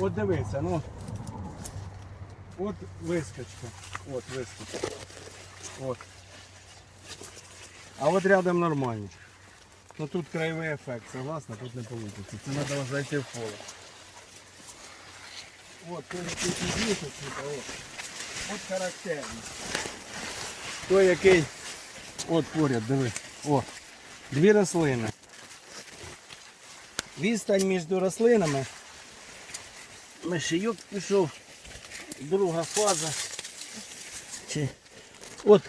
От дивися, ну. От вискочка. От вискочка. От. А от рядом нормально. Ну тут краєвий ефект, согласна, тут не вийде. Це треба зайти в поле. От, той, який підвісить, от. От характерний. Той, який. От поряд, диви. О. Дві рослини. Відстань між рослинами. Мишийок пішов. Друга фаза. Чи... От.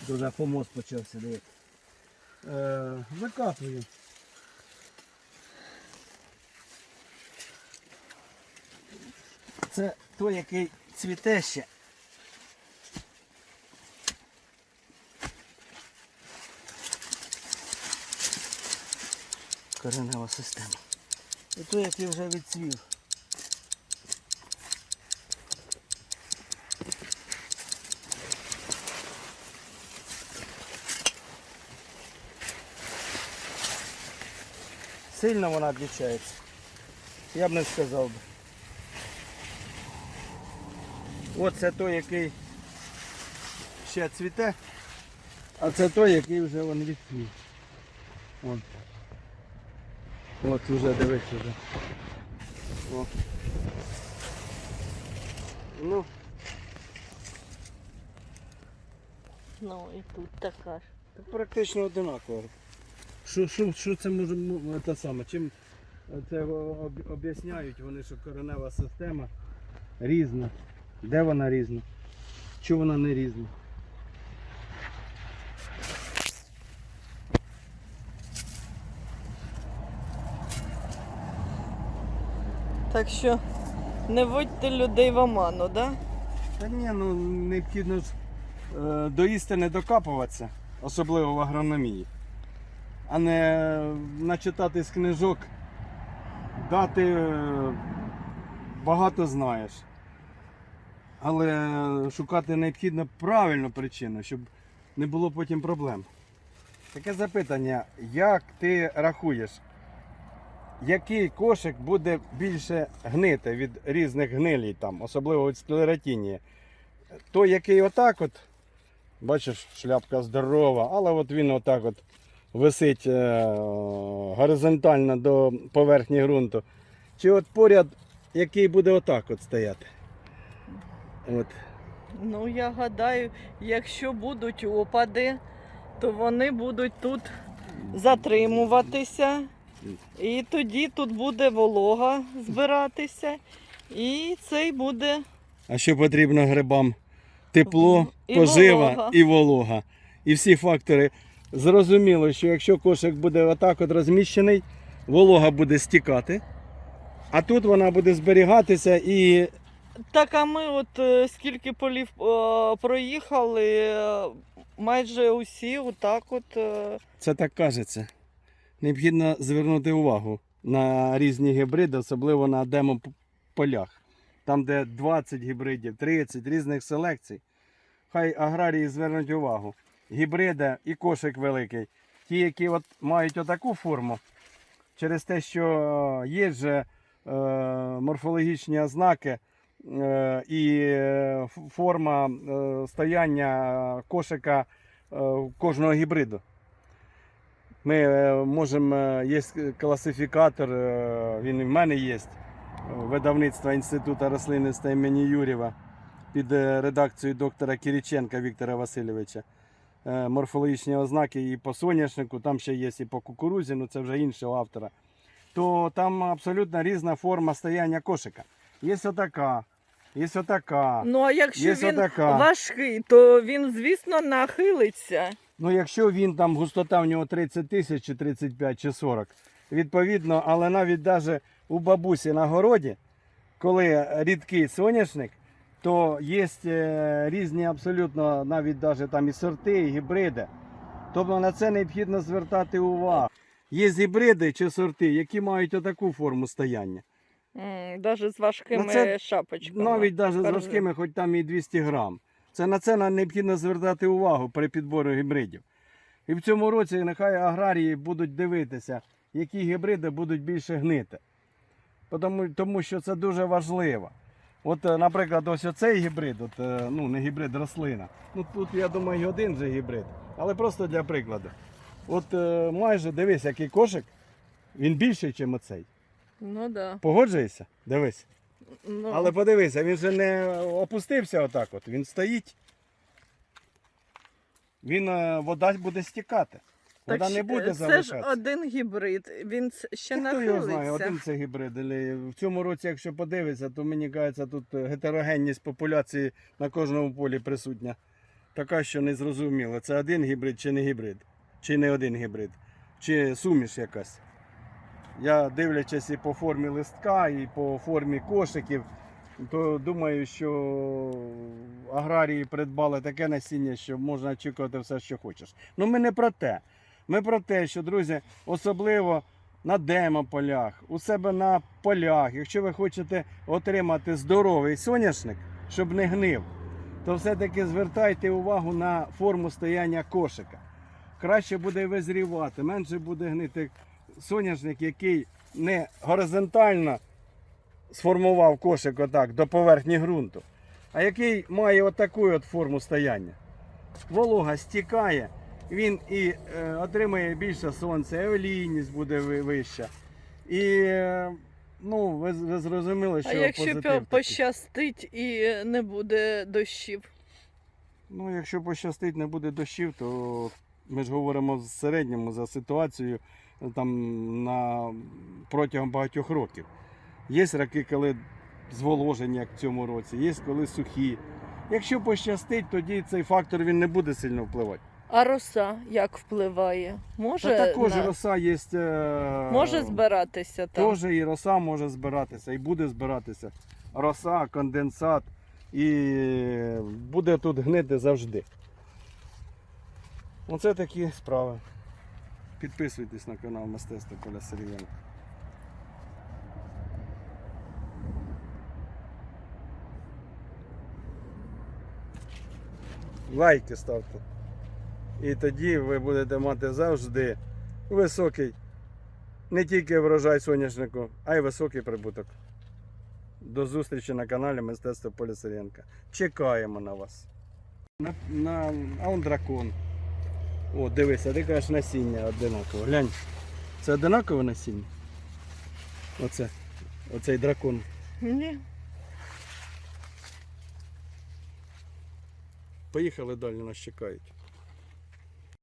Дуже помост почався, диви. Е, закапую. Це той, який цвіте ще. Коренева система. І той, який вже відцвів. Сильно вона відлічається. Я б не сказав би. От це той, який ще цвіте, а це той, який вже він відцвів. От. От вже дивись вже. О. Ну, Ну і тут така ж. практично одинаково. Що, що, що це може м- те саме? Чим це об- об'ясняють вони, що коренева система різна. Де вона різна? Чого вона не різна? Так що не вводьте людей в оману, да? Та ні, ну необхідно ж е, до істини докапуватися, особливо в агрономії, а не начитати з книжок, дати е, багато знаєш. Але шукати необхідно правильну причину, щоб не було потім проблем. Таке запитання, як ти рахуєш, який кошик буде більше гнити від різних гнилій, там, особливо від склеротінії? Той, який отак от, бачиш, шляпка здорова, але от він отак от висить е, горизонтально до поверхні ґрунту. Чи от поряд, який буде отак от стояти? От. Ну я гадаю, якщо будуть опади, то вони будуть тут затримуватися. І тоді тут буде волога збиратися. І цей буде А що потрібно грибам? Тепло, І пожива волога. і волога. І всі фактори. Зрозуміло, що якщо кошик буде отак от розміщений, волога буде стікати, а тут вона буде зберігатися і Так, а ми от е, скільки полів е, проїхали, е, майже усі отак от. Це так кажеться. Необхідно звернути увагу на різні гібриди, особливо на демо-полях. Там, де 20 гібридів, 30 різних селекцій. Хай аграрії звернуть увагу. Гібриди і кошик великий. Ті, які от мають отаку форму, через те, що є же е, морфологічні ознаки е, і е, форма е, стояння кошика е, кожного гібриду. Ми е, можемо, е, є класифікатор, е, він і в мене є, видавництва Інституту рослинництва імені Юрєва під редакцією доктора Кириченка Віктора Васильовича. Морфологічні ознаки і по соняшнику, там ще є і по кукурузі, ну це вже іншого автора. То там абсолютно різна форма стояння кошика. Є отака, є отака. Ну а якщо Є він отака. важкий, то він, звісно, нахилиться. Ну, якщо він там густота в нього 30 тисяч, чи 35, чи 40, відповідно, але навіть даже у бабусі на городі, коли рідкий соняшник, то є е, різні абсолютно навіть даже там і сорти, і гібриди. Тобто на це необхідно звертати увагу. Є гібриди чи сорти, які мають отаку форму стояння. Навіть з важкими Ну, шапочками. Навіть навіть з важкими, хоч там і 200 грам. Це на це нам необхідно звертати увагу при підборі гібридів. І в цьому році нехай аграрії будуть дивитися, які гібриди будуть більше гнити. Тому, тому що це дуже важливо. От, е, наприклад, ось оцей гібрид, от, е, ну не гібрид, рослина. Ну тут, я думаю, один же гібрид. Але просто для прикладу. От е, майже дивись, який кошик, він більший, ніж оцей. Ну да. Погоджуєшся? Дивись. Ну, Але подивися, він же не опустився отак от, він стоїть. Він, е, вода буде стікати. так Вода не буде Це ж залишатися. один гібрид. Він с- ще Та Хто його знає, один це гібрид. В цьому році, якщо подивитися, то мені кажеться, тут гетерогенність популяції на кожному полі присутня. Така, що не зрозуміло, це один гібрид чи не гібрид, чи не один гібрид, чи суміш якась. Я дивлячись і по формі листка, і по формі кошиків, то думаю, що аграрії придбали таке насіння, що можна очікувати все, що хочеш. Ну ми не про те. Ми про те, що, друзі, особливо на демополях, у себе на полях, якщо ви хочете отримати здоровий соняшник, щоб не гнив, то все-таки звертайте увагу на форму стояння кошика. Краще буде визрівати, менше буде гнити соняшник, який не горизонтально сформував кошик отак до поверхні ґрунту, а який має отаку от форму стояння. Волога стікає, він і е, отримує більше сонця, і олійність буде вища. І е, ну, ви, ви зрозуміли, що А якщо позитив пощастить і не буде дощів? Ну, якщо пощастить, не буде дощів, то ми ж говоримо в середньому за ситуацію е, там на протягом багатьох років. Є роки, коли зволожені, як в цьому році, є коли сухі. Якщо пощастить, тоді цей фактор він не буде сильно впливати. А роса як впливає? Може, Та також на- роса є. Е... може збиратися там? Теж і роса може збиратися, і буде збиратися. Роса, конденсат. І буде тут гнити завжди. Оце такі справи. Підписуйтесь на канал Мистецтво Коля Сергієнка. Лайки ставте. І тоді ви будете мати завжди високий не тільки врожай соняшнику, а й високий прибуток. До зустрічі на каналі Мистецтво Поля Сиренка. Чекаємо на вас. На, на, а он дракон. О, дивися, ти кажеш насіння одинаково. Глянь. Це одинакове насіння? Оце. Оцей дракон. Ні. Поїхали далі, нас чекають.